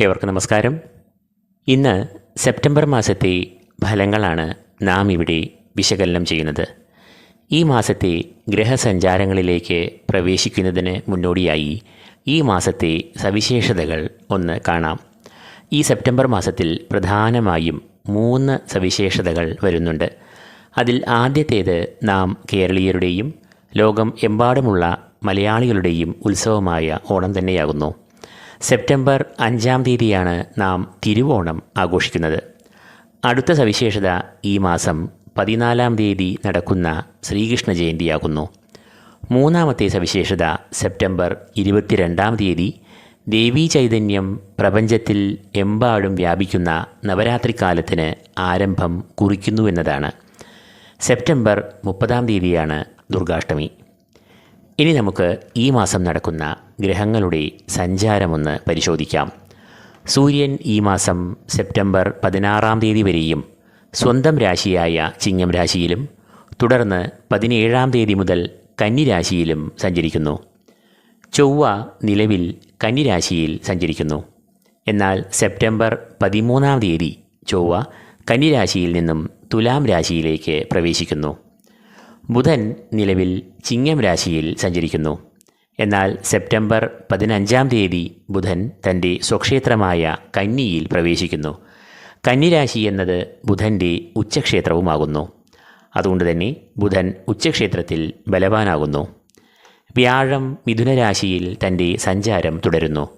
ഏവർക്കും നമസ്കാരം. ഇന്ന് സെപ്റ്റംബർ മാസത്തെ ഫലങ്ങളാണ് നാം ഇവിടെ വിശകലനം ചെയ്യുന്നത്. ഈ മാസത്തെ ഗ്രഹസഞ്ചാരങ്ങളിലേക്ക് പ്രവേശിക്കുന്നതിന് മുന്നോടിയായി ഈ മാസത്തെ സവിശേഷതകൾ ഒന്ന് കാണാം. ഈ സെപ്റ്റംബർ മാസത്തിൽ പ്രധാനമായും മൂന്ന് സവിശേഷതകൾ വരുന്നുണ്ട്. അതിൽ ആദ്യത്തേത് നാം കേരളീയരുടെയും ലോകം എമ്പാടുമുള്ള മലയാളികളുടെയും ഉത്സവമായ ഓണം തന്നെയാകുന്നു. സെപ്റ്റംബർ അഞ്ചാം തീയതിയാണ് നാം തിരുവോണം ആഘോഷിക്കുന്നത്. അടുത്ത സവിശേഷത ഈ മാസം പതിനാലാം തീയതി നടക്കുന്ന ശ്രീകൃഷ്ണ ജയന്തിയാകുന്നു മൂന്നാമത്തെ സവിശേഷത സെപ്റ്റംബർ ഇരുപത്തിരണ്ടാം തീയതി ദേവീ ചൈതന്യം പ്രപഞ്ചത്തിൽ എമ്പാടും വ്യാപിക്കുന്ന നവരാത്രി കാലത്തിന് ആരംഭം കുറിക്കുന്നുവെന്നതാണ് സെപ്റ്റംബർ മുപ്പതാം തീയതിയാണ് ദുർഗാഷ്ടമി. ഇനി നമുക്ക് ഈ മാസം നടക്കുന്ന ഗ്രഹങ്ങളുടെ സഞ്ചാരമൊന്ന് പരിശോധിക്കാം. സൂര്യൻ ഈ മാസം സെപ്റ്റംബർ പതിനാറാം തീയതി വരെയും സ്വന്തം രാശിയായ ചിങ്ങം രാശിയിലും തുടർന്ന് പതിനേഴാം തീയതി മുതൽ കന്നിരാശിയിലും സഞ്ചരിക്കുന്നു. ചൊവ്വ നിലവിൽ കന്നിരാശിയിൽ സഞ്ചരിക്കുന്നു. എന്നാൽ സെപ്റ്റംബർ പതിമൂന്നാം തീയതി ചൊവ്വ കന്നിരാശിയിൽ നിന്നും തുലാം രാശിയിലേക്ക് പ്രവേശിക്കുന്നു. ബുധൻ നിലവിൽ ചിങ്ങം രാശിയിൽ സഞ്ചരിക്കുന്നു. എന്നാൽ സെപ്റ്റംബർ പതിനഞ്ചാം തീയതി ബുധൻ തന്റെ സ്വക്ഷേത്രമായ കന്നിയിൽ പ്രവേശിക്കുന്നു. കന്നിരാശി എന്നത് ബുധന്റെ ഉച്ചക്ഷേത്രവുമാകുന്നു. അതുകൊണ്ട് തന്നെ ബുധൻ ഉച്ചക്ഷേത്രത്തിൽ ബലവാനാകുന്നു. വ്യാഴം മിഥുനരാശിയിൽ തന്റെ സഞ്ചാരം തുടരുന്നു.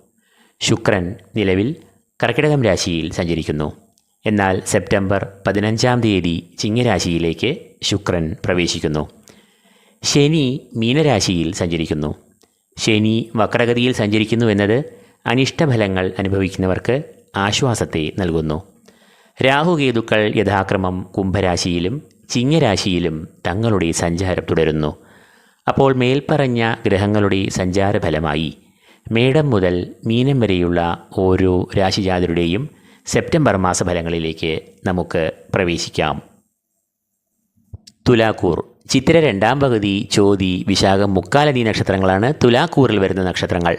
ശുക്രൻ നിലവിൽ കർക്കിടകം രാശിയിൽ സഞ്ചരിക്കുന്നു. എന്നാൽ സെപ്റ്റംബർ പതിനഞ്ചാം തീയതി ചിങ്ങരാശിയിലേക്ക് ശുക്രൻ പ്രവേശിക്കുന്നു. ശനി മീനരാശിയിൽ സഞ്ചരിക്കുന്നു. ശനി വക്രഗതിയിൽ സഞ്ചരിക്കുന്നു എന്നത് അനിഷ്ടഫലങ്ങൾ അനുഭവിക്കുന്നവർക്ക് ആശ്വാസത്തെ നൽകുന്നു. രാഹുകേതുക്കൾ യഥാക്രമം കുംഭരാശിയിലും ചിങ്ങരാശിയിലും തങ്ങളുടെ സഞ്ചാരം തുടരുന്നു. അപ്പോൾ മേൽപ്പറഞ്ഞ ഗ്രഹങ്ങളുടെ സഞ്ചാരഫലമായി മേടം മുതൽ മീനം വരെയുള്ള ഓരോ രാശിജാതരുടെയും സെപ്റ്റംബർ മാസഫലങ്ങളിലേക്ക് നമുക്ക് പ്രവേശിക്കാം. തുലാക്കൂർ. ചിത്തിര രണ്ടാം പകുതി ചോതി വിശാഖം മുക്കാലതി നക്ഷത്രങ്ങളാണ് തുലാക്കൂറിൽ വരുന്ന നക്ഷത്രങ്ങൾ.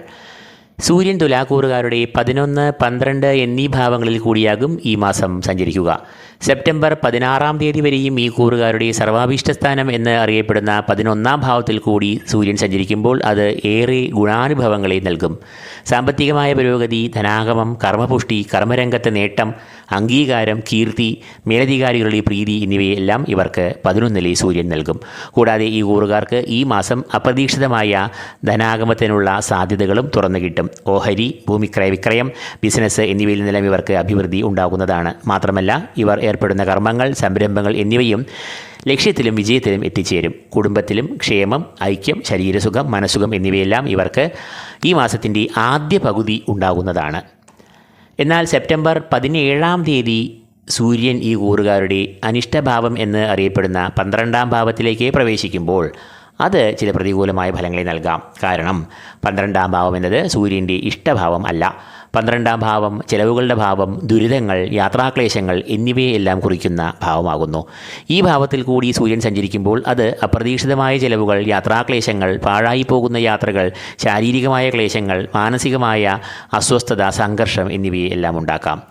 സൂര്യൻ തുലാക്കൂറുകാരുടെ പതിനൊന്ന് പന്ത്രണ്ട് എന്നീ ഭാവങ്ങളിൽ കൂടിയാകും ഈ മാസം സഞ്ചരിക്കുക. സെപ്റ്റംബർ പതിനാറാം തീയതി വരെയും ഈ കൂറുകാരുടെ സർവാഭീഷ്ടസ്ഥാനം എന്ന് അറിയപ്പെടുന്ന പതിനൊന്നാം ഭാവത്തിൽ കൂടി സൂര്യൻ സഞ്ചരിക്കുമ്പോൾ അത് ഏറെ ഗുണാനുഭവങ്ങളെ നൽകും. സാമ്പത്തികമായ പുരോഗതി ധനാഗമം കർമ്മപുഷ്ടി കർമ്മരംഗത്തെ നേട്ടം അംഗീകാരം കീർത്തി മേലധികാരികളുടെ പ്രീതി എന്നിവയെല്ലാം ഇവർക്ക് പതിനൊന്നിലെ സൂര്യൻ നൽകും. കൂടാതെ ഈ കൂറുകാർക്ക് ഈ മാസം അപ്രതീക്ഷിതമായ ധനാഗമത്തിനുള്ള സാധ്യതകളും തുറന്നു കിട്ടും. ഓഹരി ഭൂമിക്രയ വിക്രയം ബിസിനസ് എന്നിവയിൽ നിന്നെല്ലാം ഇവർക്ക് അഭിവൃദ്ധി ഉണ്ടാകുന്നതാണ്. മാത്രമല്ല ഇവർ ഏർപ്പെടുന്ന കർമ്മങ്ങൾ സംരംഭങ്ങൾ എന്നിവയും ലക്ഷ്യത്തിലും വിജയത്തിലും എത്തിച്ചേരും. കുടുംബത്തിലും ക്ഷേമം ഐക്യം ശരീരസുഖം മനസ്സുഖം എന്നിവയെല്ലാം ഇവർക്ക് ഈ മാസത്തിന്റെ ആദ്യ പകുതി ഉണ്ടാകുന്നതാണ്. എന്നാൽ സെപ്റ്റംബർ പതിനേഴാം തീയതി സൂര്യൻ ഈ കൂറുകാരുടെ അനിഷ്ടഭാവം എന്ന് അറിയപ്പെടുന്ന പന്ത്രണ്ടാം ഭാവത്തിലേക്ക് പ്രവേശിക്കുമ്പോൾ അത് ചില പ്രതികൂലമായ ഫലങ്ങളെ നൽകാം. കാരണം പന്ത്രണ്ടാം ഭാവം എന്നത് സൂര്യന്റെ ഇഷ്ടഭാവം അല്ല. പന്ത്രണ്ടാം ഭാവം ചെലവുകളുടെ ഭാവം ദുരിതങ്ങൾ യാത്രാക്ലേശങ്ങൾ എന്നിവയെല്ലാം കുറിക്കുന്ന ഭാവമാകുന്നു. ഈ ഭാവത്തിൽ കൂടി സൂര്യൻ സഞ്ചരിക്കുമ്പോൾ അത് അപ്രതീക്ഷിതമായ ചെലവുകൾ യാത്രാക്ലേശങ്ങൾ പാഴായി പോകുന്ന യാത്രകൾ ശാരീരികമായ ക്ലേശങ്ങൾ മാനസികമായ അസ്വസ്ഥത സംഘർഷം എന്നിവയെല്ലാം ഉണ്ടാക്കാം.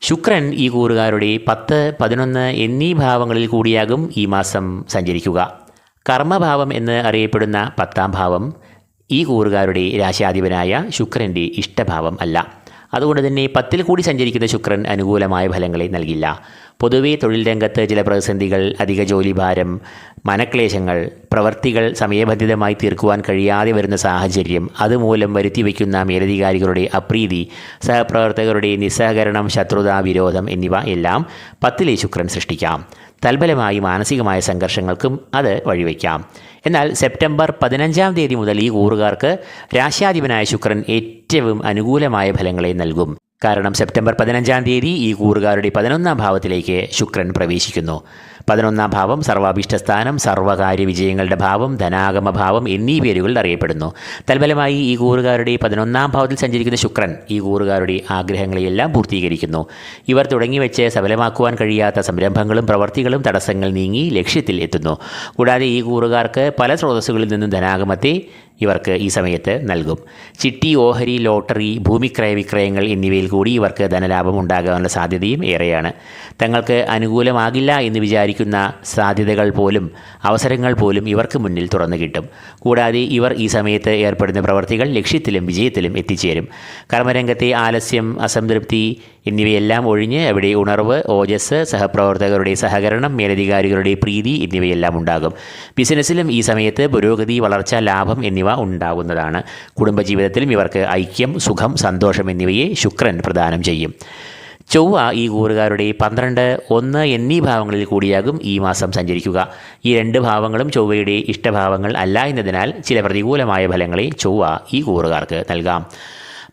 ശുക്രൻ ഈ കൂറുകാരുടെ പത്ത് പതിനൊന്ന് എന്നീ ഭാവങ്ങളിൽ കൂടിയാകും ഈ മാസം സഞ്ചരിക്കുക. കർമ്മഭാവം എന്ന് അറിയപ്പെടുന്ന പത്താം ഭാവം ഈ കൂറുകാരുടെ രാശാധിപനായ ശുക്രന്റെ ഇഷ്ടഭാവം അല്ല. അതുകൊണ്ട് തന്നെ പത്തിൽ കൂടി സഞ്ചരിക്കുന്ന ശുക്രൻ അനുകൂലമായ ഫലങ്ങളെ നൽകില്ല. പൊതുവേ തൊഴിൽ രംഗത്ത് ചില പ്രതിസന്ധികൾ അധിക ജോലിഭാരം മനക്ലേശങ്ങൾ പ്രവർത്തികൾ സമയബന്ധിതമായി തീർക്കുവാൻ കഴിയാതെ വരുന്ന സാഹചര്യം അതുമൂലം വരുത്തിവെക്കുന്ന മേലധികാരികളുടെ അപ്രീതി സഹപ്രവർത്തകരുടെ നിസ്സഹകരണം ശത്രുത വിരോധം എന്നിവ എല്ലാം പത്തിലെ ശുക്രൻ സൃഷ്ടിക്കാം. തൽഫലമായി മാനസികമായ സംഘർഷങ്ങൾക്കും അത് വഴിവെക്കാം. എന്നാൽ സെപ്റ്റംബർ പതിനഞ്ചാം തീയതി മുതൽ ഈ കൂറുകാർക്ക് രാശ്യാധിപനായ ശുക്രൻ ഏറ്റവും അനുകൂലമായ ഫലങ്ങളെ നൽകും. കാരണം സെപ്റ്റംബർ പതിനഞ്ചാം തീയതി ഈ കൂറുകാരുടെ പതിനൊന്നാം ഭാവത്തിലേക്ക് ശുക്രൻ പ്രവേശിക്കുന്നു. പതിനൊന്നാം ഭാവം സർവാഭീഷ്ടസ്ഥാനം സർവകാര്യ വിജയങ്ങളുടെ ഭാവം ധനാഗമ ഭാവം എന്നീ പേരുകളിൽ അറിയപ്പെടുന്നു. തൽഫലമായി ഈ കൂറുകാരുടെ പതിനൊന്നാം ഭാവത്തിൽ സഞ്ചരിക്കുന്ന ശുക്രൻ ഈ കൂറുകാരുടെ ആഗ്രഹങ്ങളെയെല്ലാം പൂർത്തീകരിക്കുന്നു. ഇവർ തുടങ്ങിവെച്ച് സഫലമാക്കുവാൻ കഴിയാത്ത സംരംഭങ്ങളും പ്രവർത്തികളും തടസ്സങ്ങൾ നീങ്ങി ലക്ഷ്യത്തിൽ എത്തുന്നു. കൂടാതെ ഈ കൂറുകാർക്ക് പല സ്രോതസ്സുകളിൽ നിന്നും ധനാഗമത്തെ ഇവർക്ക് ഈ സമയത്ത് നൽകും. ചിട്ടി ഓഹരി ലോട്ടറി ഭൂമിക്രയ വിക്രയങ്ങൾ എന്നിവയിൽ കൂടി ഇവർക്ക് ധനലാഭം ഉണ്ടാകാനുള്ള സാധ്യതയും ഏറെയാണ്. തങ്ങൾക്ക് അനുകൂലമാകില്ല എന്ന് വിചാരിക്കുന്ന സാധ്യതകൾ പോലും അവസരങ്ങൾ പോലും ഇവർക്ക് മുന്നിൽ തുറന്നു കിട്ടും. കൂടാതെ ഇവർ ഈ സമയത്ത് ഏർപ്പെടുന്ന പ്രവർത്തികൾ ലക്ഷ്യത്തിലും വിജയത്തിലും എത്തിച്ചേരും. കർമ്മരംഗത്തെ ആലസ്യം അസംതൃപ്തി എന്നിവയെല്ലാം ഒഴിഞ്ഞ് അവിടെ ഉണർവ് ഓജസ് സഹപ്രവർത്തകരുടെ സഹകരണം മേലധികാരികളുടെ പ്രീതി എന്നിവയെല്ലാം ഉണ്ടാകും. ബിസിനസ്സിലും ഈ സമയത്ത് പുരോഗതി വളർച്ച ലാഭം എന്നിവ ഉണ്ടാകുന്നതാണ്. കുടുംബജീവിതത്തിലും ഇവർക്ക് ഐക്യം സുഖം സന്തോഷം എന്നിവയെ ശുക്രൻ പ്രദാനം ചെയ്യും. ചൊവ്വ ഈ കൂറുകാരുടെ പന്ത്രണ്ട് ഒന്ന് എന്നീ ഭാവങ്ങളിൽ കൂടിയാകും ഈ മാസം സഞ്ചരിക്കുക. ഈ രണ്ട് ഭാവങ്ങളും ചൊവ്വയുടെ ഇഷ്ടഭാവങ്ങൾ അല്ല എന്നതിനാൽ ചില പ്രതികൂലമായ ഫലങ്ങളെ ചൊവ്വ ഈ കൂറുകാർക്ക് നൽകാം.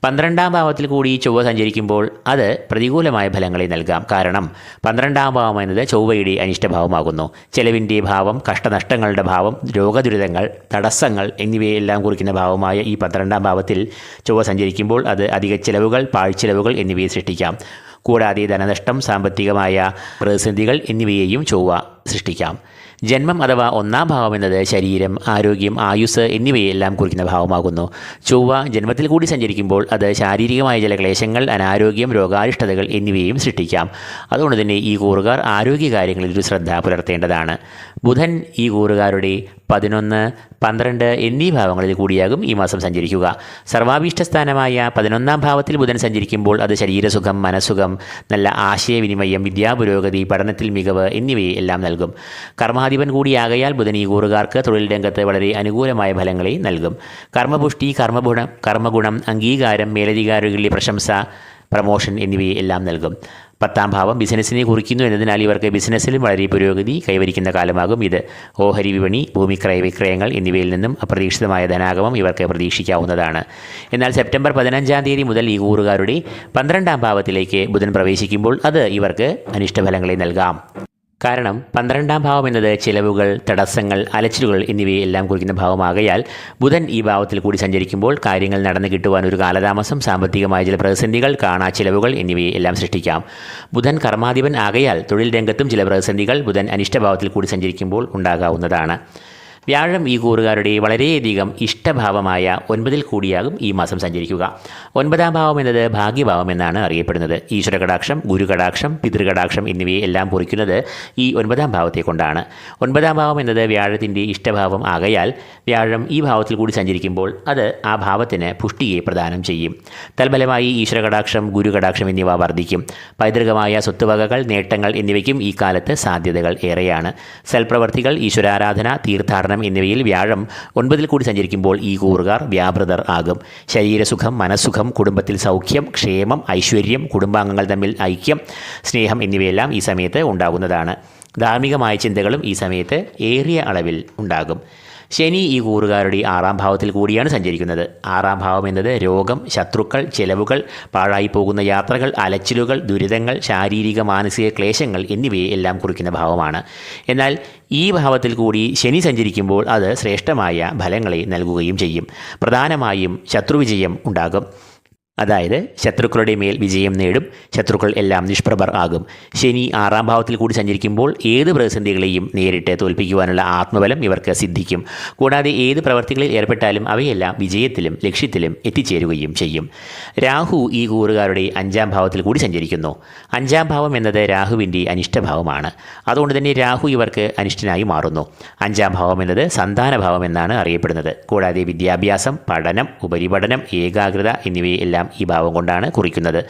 പന്ത്രണ്ടാം ഭാവത്തിൽ കൂടി ചൊവ്വ സഞ്ചരിക്കുമ്പോൾ അത് പ്രതികൂലമായ ഫലങ്ങളെ നൽകാം. കാരണം പന്ത്രണ്ടാം ഭാവം എന്നത് ചൊവ്വയുടെ അനിഷ്ടഭാവമാകുന്നു. ചെലവിന്റെ ഭാവം കഷ്ടനഷ്ടങ്ങളുടെ ഭാവം രോഗദുരിതങ്ങൾ തടസ്സങ്ങൾ എന്നിവയെല്ലാം കുറിക്കുന്ന ഭാവമായ ഈ പന്ത്രണ്ടാം ഭാവത്തിൽ ചൊവ്വ സഞ്ചരിക്കുമ്പോൾ അത് അധിക ചെലവുകൾ പാഴ്ചെലവുകൾ എന്നിവയെ സൃഷ്ടിക്കാം. കൂടാതെ ധനനഷ്ടം സാമ്പത്തികമായ പ്രതിസന്ധികൾ എന്നിവയെയും ചൊവ്വ സൃഷ്ടിക്കാം. ജന്മം അഥവാ ഒന്നാം ഭാവം എന്നത് ശരീരം ആരോഗ്യം ആയുസ് എന്നിവയെല്ലാം കുറിക്കുന്ന ഭാവമാകുന്നു. ചൊവ്വ ജന്മത്തിൽ കൂടി സഞ്ചരിക്കുമ്പോൾ അത് ശാരീരികമായ ചില ക്ലേശങ്ങൾ അനാരോഗ്യം രോഗാരിഷ്ടതകൾ എന്നിവയും സൃഷ്ടിക്കാം. അതുകൊണ്ട് തന്നെ ഈ കൂറുകാർ ആരോഗ്യകാര്യങ്ങളിൽ ഒരു ശ്രദ്ധ പുലർത്തേണ്ടതാണ്. ബുധൻ ഈ കൂറുകാരുടെ പതിനൊന്ന് പന്ത്രണ്ട് എന്നീ ഭാവങ്ങളിൽ കൂടിയാകും ഈ മാസം സഞ്ചരിക്കുക. സർവാഭീഷ്ടസ്ഥാനമായ പതിനൊന്നാം ഭാവത്തിൽ ബുധൻ സഞ്ചരിക്കുമ്പോൾ അത് ശരീരസുഖം മനസ്സുഖം നല്ല ആശയവിനിമയം വിദ്യാപുരോഗതി പഠനത്തിൽ മികവ് എന്നിവയെ എല്ലാം നൽകും. കർമാധിപൻ കൂടിയാകയാൽ ബുധൻ ഈ കൂറുകാർക്ക് തൊഴിൽ രംഗത്ത് വളരെ അനുകൂലമായ ഫലങ്ങളെ നൽകും. കർമ്മപുഷ്ടി കർമ്മഗുണം കർമ്മഗുണം അംഗീകാരം മേലധികാരികളുടെ പ്രശംസ പ്രമോഷൻ എന്നിവയെ എല്ലാം നൽകും. പത്താം ഭാവം ബിസിനസ്സിനെ കുറിക്കുന്നു എന്നതിനാൽ ഇവർക്ക് ബിസിനസ്സിലും വളരെ പുരോഗതി കൈവരിക്കുന്ന കാലമാകും ഇത്. ഓഹരി വിപണി ഭൂമിക്രയ വിക്രയങ്ങൾ എന്നിവയിൽ നിന്നും അപ്രതീക്ഷിതമായ ധനാഗമം ഇവർക്ക് പ്രതീക്ഷിക്കാവുന്നതാണ്. എന്നാൽ സെപ്റ്റംബർ പതിനഞ്ചാം തീയതി മുതൽ ഈ കൂറുകാരുടെ പന്ത്രണ്ടാം ഭാവത്തിലേക്ക് ബുധൻ പ്രവേശിക്കുമ്പോൾ അത് ഇവർക്ക് അനിഷ്ടഫലങ്ങളെ നൽകാം. കാരണം പന്ത്രണ്ടാം ഭാവം എന്നത് ചിലവുകൾ തടസ്സങ്ങൾ അലച്ചിലുകൾ എന്നിവയെല്ലാം കുറിക്കുന്ന ഭാവമാകയാൽ ബുധൻ ഈ ഭാവത്തിൽ കൂടി സഞ്ചരിക്കുമ്പോൾ കാര്യങ്ങൾ നടന്നു കിട്ടുവാൻ ഒരു കാലതാമസം സാമ്പത്തികമായ ചില പ്രതിസന്ധികൾ കാണാ ചിലവുകൾ എന്നിവയെ എല്ലാം സൃഷ്ടിക്കാം. ബുധൻ കർമാധിപൻ ആകയാൽ തൊഴിൽ രംഗത്തും ചില പ്രതിസന്ധികൾ ബുധൻ അനിഷ്ടഭാവത്തിൽ കൂടി സഞ്ചരിക്കുമ്പോൾ ഉണ്ടാകാവുന്നതാണ്. വ്യാഴം ഈ കൂറുകാരുടെ വളരെയധികം ഇഷ്ടഭാവമായ ഒൻപതിൽ കൂടിയാകും ഈ മാസം സഞ്ചരിക്കുക. ഒൻപതാം ഭാവം എന്നത് ഭാഗ്യഭാവം എന്നാണ് അറിയപ്പെടുന്നത്. ഈശ്വരകടാക്ഷം ഗുരുകടാക്ഷം പിതൃകടാക്ഷം എന്നിവയെ എല്ലാം പൊറിക്കുന്നത് ഈ ഒൻപതാം ഭാവത്തെ കൊണ്ടാണ്. ഒൻപതാം ഭാവം എന്നത് വ്യാഴത്തിന്റെ ഇഷ്ടഭാവം ആകയാൽ വ്യാഴം ഈ ഭാവത്തിൽ കൂടി സഞ്ചരിക്കുമ്പോൾ അത് ആ ഭാവത്തിന് പുഷ്ടിയെ പ്രദാനം ചെയ്യും. തൽഫലമായി ഈശ്വരകടാക്ഷം ഗുരുകടാക്ഷം എന്നിവ വർദ്ധിക്കും. പൈതൃകമായ സ്വത്തുവകകൾ നേട്ടങ്ങൾ എന്നിവയ്ക്കും ഈ കാലത്ത് സാധ്യതകൾ ഏറെയാണ്. സൽപ്രവർത്തികൾ ഈശ്വരാരാധന തീർത്ഥാടനം എന്നിവയിൽ വ്യാഴം ഒൻപതിൽ കൂടി സഞ്ചരിക്കുമ്പോൾ ഈ കൂറുകാർ വ്യാപൃതർ ആകും. ശരീരസുഖം മനസ്സുഖം കുടുംബത്തിൽ സൗഖ്യം ക്ഷേമം ഐശ്വര്യം കുടുംബാംഗങ്ങൾ തമ്മിൽ ഐക്യം സ്നേഹം എന്നിവയെല്ലാം ഈ സമയത്ത് ഉണ്ടാകുന്നതാണ്. ധാർമ്മികമായ ചിന്തകളും ഈ സമയത്ത് ഏറിയ അളവിൽ ഉണ്ടാകും. ശനി ഈ കൂറുകാരുടെ ആറാം ഭാവത്തിൽ കൂടിയാണ് സഞ്ചരിക്കുന്നത്. ആറാം ഭാവം എന്നത് രോഗം ശത്രുക്കൾ ചെലവുകൾ പാഴായി പോകുന്ന യാത്രകൾ അലച്ചിലുകൾ ദുരിതങ്ങൾ ശാരീരിക മാനസിക ക്ലേശങ്ങൾ എന്നിവയെ എല്ലാം കുറിക്കുന്ന ഭാവമാണ്. എന്നാൽ ഈ ഭാവത്തിൽ കൂടി ശനി സഞ്ചരിക്കുമ്പോൾ അത് ശ്രേഷ്ഠമായ ഫലങ്ങളെ നൽകുകയും ചെയ്യും. പ്രധാനമായും ശത്രുവിജയം ഉണ്ടാകും. അതായത് ശത്രുക്കളുടെ മേൽ വിജയം നേടും ശത്രുക്കൾ എല്ലാം നിഷ്പ്രഭർ ആകും. ശനി ആറാം ഭാവത്തിൽ കൂടി സഞ്ചരിക്കുമ്പോൾ ഏത് പ്രതിസന്ധികളെയും നേരിട്ട് തോൽപ്പിക്കുവാനുള്ള ആത്മബലം ഇവർക്ക് സിദ്ധിക്കും. കൂടാതെ ഏത് പ്രവർത്തികളിൽ ഏർപ്പെട്ടാലും അവയെല്ലാം വിജയത്തിലും ലക്ഷ്യത്തിലും എത്തിച്ചേരുകയും ചെയ്യും. രാഹു ഈ കൂറുകാരുടെ അഞ്ചാം ഭാവത്തിൽ കൂടി സഞ്ചരിക്കുന്നു. അഞ്ചാം ഭാവം എന്നത് രാഹുവിന്റെ അനിഷ്ടഭാവമാണ്. അതുകൊണ്ട് തന്നെ രാഹു ഇവർക്ക് അനിഷ്ടനായി മാറുന്നു. അഞ്ചാം ഭാവം എന്നത് സന്താനഭാവം എന്നാണ് അറിയപ്പെടുന്നത്. കൂടാതെ വിദ്യാഭ്യാസം പഠനം ഉപരിപഠനം ഏകാഗ്രത എന്നിവയെല്ലാം ഈ ഭാവം കൊണ്ടാണ് കുറിക്കുന്നത്.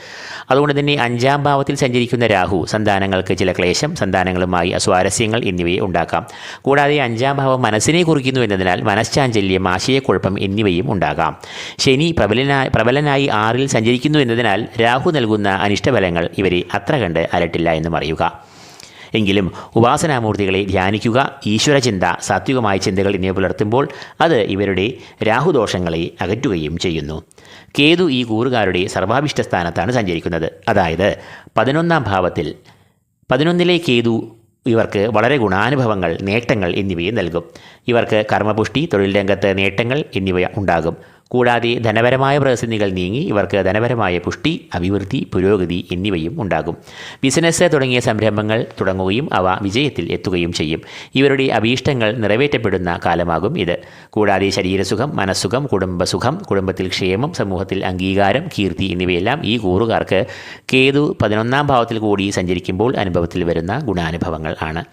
അതുകൊണ്ട് തന്നെ അഞ്ചാം ഭാവത്തിൽ സഞ്ചരിക്കുന്ന രാഹു സന്താനങ്ങൾക്ക് ചില ക്ലേശം സന്താനങ്ങളുമായി അസ്വാരസ്യങ്ങൾ എന്നിവയെ ഉണ്ടാക്കാം. കൂടാതെ അഞ്ചാം ഭാവം മനസ്സിനെ കുറിക്കുന്നു എന്നതിനാൽ മനഃശാഞ്ചല്യം ആശയക്കുഴപ്പം എന്നിവയും ഉണ്ടാകാം. ശനി പ്രബലനായി പ്രബലനായി ആറിൽ സഞ്ചരിക്കുന്നു എന്നതിനാൽ രാഹു നൽകുന്ന അനിഷ്ടഫലങ്ങൾ ഇവരെ അത്ര കണ്ട് അലട്ടില്ല എന്നും അറിയുക എങ്കിലും ഉപാസനാമൂർത്തികളെ ധ്യാനിക്കുക ഈശ്വരചിന്ത സാത്വികമായ ചിന്തകൾ എന്നിവ പുലർത്തുമ്പോൾ അത് ഇവരുടെ രാഹുദോഷങ്ങളെ അകറ്റുകയും ചെയ്യുന്നു. കേതു ഈ കൂറുകാരുടെ സർവാഭിഷ്ട സ്ഥാനത്താണ് സഞ്ചരിക്കുന്നത്. അതായത് പതിനൊന്നാം ഭാവത്തിൽ പതിനൊന്നിലെ കേതു ഇവർക്ക് വളരെ ഗുണാനുഭവങ്ങൾ നേട്ടങ്ങൾ എന്നിവയെ നൽകും. ഇവർക്ക് കർമ്മപുഷ്ടി തൊഴിൽ രംഗത്ത് നേട്ടങ്ങൾ എന്നിവ ഉണ്ടാകും. കൂടാതെ ധനപരമായ പ്രതിസന്ധികൾ നീങ്ങി ഇവർക്ക് ധനപരമായ പുഷ്ടി അഭിവൃദ്ധി പുരോഗതി എന്നിവയും ഉണ്ടാകും. ബിസിനസ് തുടങ്ങിയ സംരംഭങ്ങൾ തുടങ്ങുകയും അവ വിജയത്തിൽ എത്തുകയും ചെയ്യും. ഇവരുടെ അഭീഷ്ടങ്ങൾ നിറവേറ്റപ്പെടുന്ന കാലമാകും ഇത്. കൂടാതെ ശരീരസുഖം മനസ്സുഖം കുടുംബസുഖം കുടുംബത്തിൽ ക്ഷേമം സമൂഹത്തിൽ അംഗീകാരം കീർത്തി എന്നിവയെല്ലാം ഈ കൂറുകാർക്ക് കേതു പതിനൊന്നാം ഭാവത്തിൽ കൂടി സഞ്ചരിക്കുമ്പോൾ അനുഭവത്തിൽ വരുന്ന ഗുണാനുഭവങ്ങൾ ആണ്.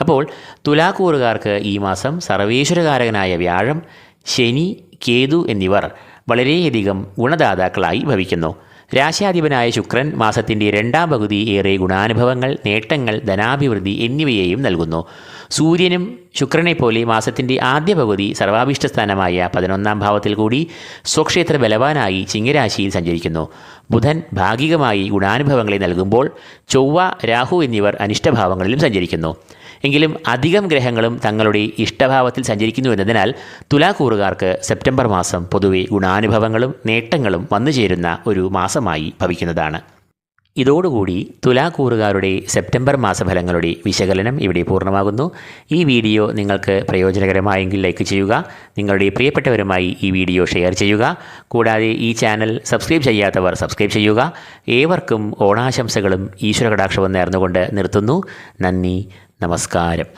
അപ്പോൾ തുലാക്കൂറുകാർക്ക് ഈ മാസം സർവേശ്വരകാരകനായ വ്യാഴം ശനി കേതു എന്നിവർ വളരെയധികം ഗുണദാതാക്കളായി ഭവിക്കുന്നു. രാശാധിപനായ ശുക്രൻ മാസത്തിന്റെ രണ്ടാം പകുതി ഏറെ ഗുണാനുഭവങ്ങൾ നേട്ടങ്ങൾ ധനാഭിവൃദ്ധി എന്നിവയെയും നൽകുന്നു. സൂര്യനും ശുക്രനെപ്പോലെ മാസത്തിന്റെ ആദ്യ പകുതി സർവാഭിഷ്ട സ്ഥാനമായ പതിനൊന്നാം ഭാവത്തിൽ കൂടി സ്വക്ഷേത്ര ബലവാനായി ചിങ്ങരാശിയിൽ സഞ്ചരിക്കുന്നു. ബുധൻ ഭാഗികമായി ഗുണാനുഭവങ്ങളെ നൽകുമ്പോൾ ചൊവ്വ രാഹു എന്നിവർ അനിഷ്ടഭാവങ്ങളിലും സഞ്ചരിക്കുന്നു. എങ്കിലും അധികം ഗ്രഹങ്ങളും തങ്ങളുടെ ഇഷ്ടഭാവത്തിൽ സഞ്ചരിക്കുന്നു എന്നതിനാൽ തുലാക്കൂറുകാർക്ക് സെപ്റ്റംബർ മാസം പൊതുവെ ഗുണാനുഭവങ്ങളും നേട്ടങ്ങളും വന്നു ചേരുന്ന ഒരു മാസമായി ഭവിക്കുന്നതാണ്. ഇതോടുകൂടി തുലാക്കൂറുകാരുടെ സെപ്റ്റംബർ മാസഫലങ്ങളുടെ വിശകലനം ഇവിടെ പൂർണമാകുന്നു. ഈ വീഡിയോ നിങ്ങൾക്ക് പ്രയോജനകരമായെങ്കിൽ ലൈക്ക് ചെയ്യുക നിങ്ങളുടെ പ്രിയപ്പെട്ടവരുമായി ഈ വീഡിയോ ഷെയർ ചെയ്യുക. കൂടാതെ ഈ ചാനൽ സബ്സ്ക്രൈബ് ചെയ്യാത്തവർ സബ്സ്ക്രൈബ് ചെയ്യുക. ഏവർക്കും ഓണാശംസകളും ഈശ്വര കടാക്ഷവും നേർന്നുകൊണ്ട് നിർത്തുന്നു. നന്ദി. നമസ്കാരം.